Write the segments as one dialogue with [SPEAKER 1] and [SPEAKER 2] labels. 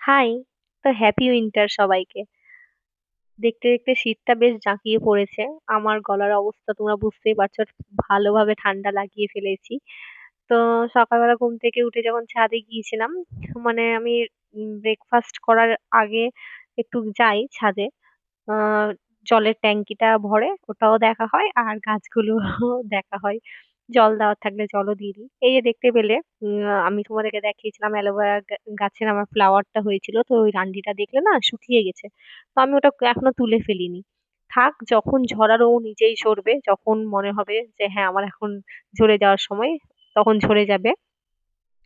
[SPEAKER 1] High! তো happy winter সবাইকে। দেখতে, দেখতে শীতটা বেশ জাঁকিয়ে পড়েছে। আমার গলার অবস্থা তোমরা বুঝতেই পারছ। ভালোভাবে ঠান্ডা লাগিয়ে ফেলেছি। তো সকালবেলা ঘুম থেকে উঠে যখন ছাদে গিয়েছিলাম, মানে আমি ব্রেকফাস্ট করার আগে একটু যাই ছাদে। জলের ট্যাঙ্কিটা ভরে ওটাও দেখা হয় আর গাছগুলোও দেখা হয়। জল দেওয়ার থাকলে জলও দিয়ে দিই। এই যে দেখতে পেলে উম আমি তোমাদেরকে দেখিয়েছিলাম অ্যালোভেরা গাছের আমার ফ্লাওয়ারটা হয়েছিল। তো ওই ডান্ডিটা দেখলে না শুকিয়ে গেছে। তো আমি ওটা এখনও তুলে ফেলিনি। থাক যখন ঝরার ও নিজেই ঝরবে। যখন মনে হবে যে হ্যাঁ, আমার এখন ঝরে যাওয়ার সময় তখন ঝরে যাবে।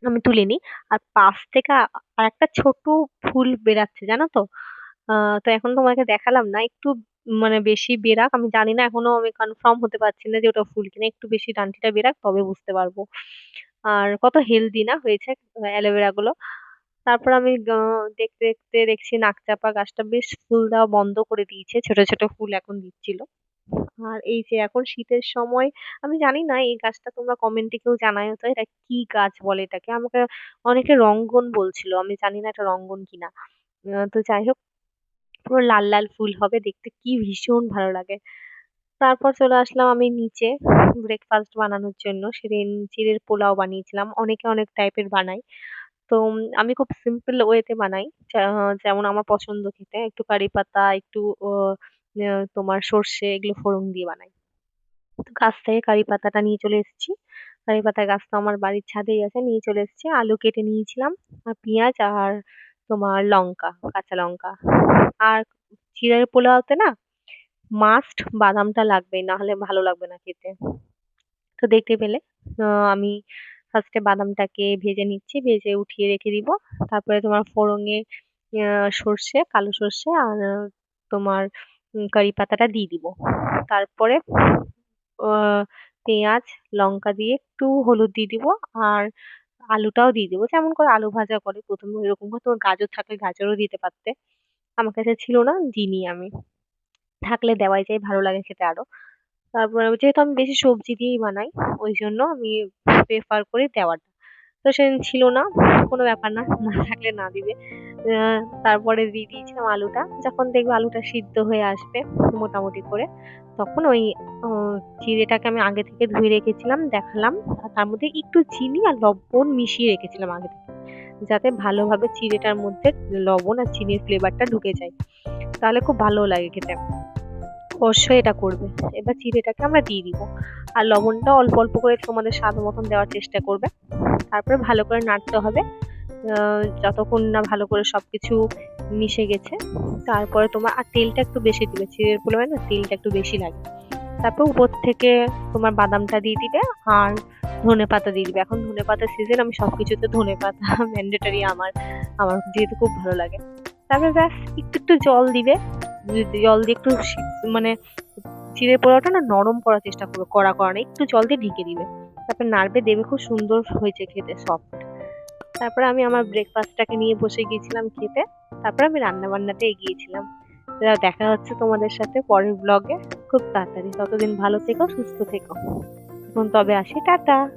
[SPEAKER 1] আমি তুলে তুলিনি। আর পাশ থেকে আরেকটা ছোট ফুল বেরাচ্ছে জানো তো? আ তো এখন তোমাকে দেখালাম না। একটু মানে বেশি বেরাক। আমি জানি না এখনও আমি কনফার্ম হতে পারছি না যে ওটা ফুল কিনা। একটু বেশি ডান্ডিটা বেরাক তবে বুঝতে পারব। আর কত হেলদি না হয়েছে অ্যালোভেরা গুলো। তারপর আমি দেখতে, দেখতে দেখছি নাকচাপা গাছটা বেশ ফুল দেওয়া বন্ধ করে দিয়েছে। ছোট, ছোট ফুল এখন দিচ্ছিল। আর এই যে এখন শীতের সময় আমি জানি না এই গাছটা তোমরা কমেন্টে কেউ জানায়ও তো এটা কি গাছ বলে এটাকে? আমাকে অনেকে রঙ্গন বলছিল। আমি জানি না এটা রঙ্গন কিনা। তো যাই হোক পুরো লাল, লাল ফুল হবে দেখতে কি ভীষণ ভালো লাগে। তারপর চলে আসলাম আমি নিচে ব্রেকফাস্ট বানানোর জন্য। সেদিন চিড়ের পোলাও বানিয়েছিলাম। অনেকে অনেক টাইপের বানায়। তো আমি খুব সিম্পল ওয়েতে বানাই। যেমন আমার পছন্দ খেতে। একটু কারি পাতা, একটু তোমার সর্ষে এগুলো ফোড়ন দিয়ে বানাই। তো গাছ থেকে কারি পাতাটা নিয়ে চলে এসেছি। কারি পাতার গাছ তো আমার বাড়ির ছাদেই আছে। নিয়ে চলে এসেছি। আলু কেটে নিয়েছিলাম। আর পেঁয়াজ আর তোমার লঙ্কা, কাঁচা লঙ্কা। আর চিড়ের পোলাওতে না মাস্ট বাদামটা লাগবেই। না হলে ভালো লাগবে না খেতে। তো দেখতে পেলে আমি ফার্স্টে বাদামটাকে ভেজে নিচ্ছি। ভেজে উঠিয়ে রেখে দিব। তারপরে তোমার ফোড়নে সর্ষে, কালো সর্ষে আর তোমার কারি পাতাটা দিয়ে দিব। তারপরে পেঁয়াজ, লঙ্কা দিয়ে একটু হলুদ দিয়ে দিব। আর আলুটাও দিয়ে দেবো যেমন করে আলু ভাজা করে ১ম এ ওইরকম করে তোমার গাজর থাকলে গাজরও দিতে পারতে। আমার কাছে ছিল না, দিইনি আমি। থাকলে দেওয়াই যায় ভালো লাগে খেতে আরও। তারপরে যেহেতু আমি বেশি সবজি দিয়েই বানাই, ওই জন্য আমি প্রেফার করি দেওয়াটা। তো সেদিন ছিল না, কোনো ব্যাপার না। না থাকলে না দিবে। তারপরে দিয়ে দিয়েছিলাম আলুটা। যখন দেখবে আলুটা সিদ্ধ হয়ে আসবে মোটামুটি করে, তখন ওই চিড়েটাকে আমি আগে থেকে ধুয়ে রেখেছিলাম দেখালাম। আর তার মধ্যে একটু চিনি আর লবণ মিশিয়ে রেখেছিলাম আগে থেকে। যাতে ভালোভাবে চিড়েটার মধ্যে লবণ আর চিনির ফ্লেভারটা ঢুকে যায়। তাহলে খুব ভালো লাগে খেতে। অবশ্যই এটা করবে। এবার চিড়েটাকে আমরা দিয়ে দিব। আর লবণটা অল্প, অল্প করে তোমাদের স্বাদ মতন দেওয়ার চেষ্টা করবে। তারপরে ভালো করে নাড়তে হবে। যতক্ষণ না ভালো করে সবকিছু মিশে গেছে। তারপরে তোমার আর তেলটা একটু বেশি দিবে। চিড়ের পোলাওয়ে না তেলটা একটু বেশি লাগে। তারপর উপর থেকে তোমার বাদামটা দিয়ে দিবে আর ধনেপাতা দিয়ে দিবে। এখন ধনেপাতার সিজন আমি সবকিছুতে ধনেপাতা ম্যান্ডেটরি আমার, আমার যেহেতু খুব ভালো লাগে। তারপরে ব্যাস একটু, একটু জল দিবে। জল দিয়ে একটু মানে চিড়ের পোলাওটা না নরম করার চেষ্টা করবে। কড়া করা না। একটু জল দিয়ে ঢেকে দিবে। তারপর নাড়বে দেবে খুব সুন্দর হয়েছে খেতে সফট। তারপরে আমি আমার ব্রেকফাস্টটাকে নিয়ে বসে গিয়েছিলাম খেতে। তারপরে আমি রান্না-বান্নাতে এগিয়েছিলাম। দেখা হচ্ছে তোমাদের সাথে পরের ব্লগে খুব তাড়াতাড়ি। ততদিন ভালো থেকো, সুস্থ থেকো। এখন তবে আসি টাটা।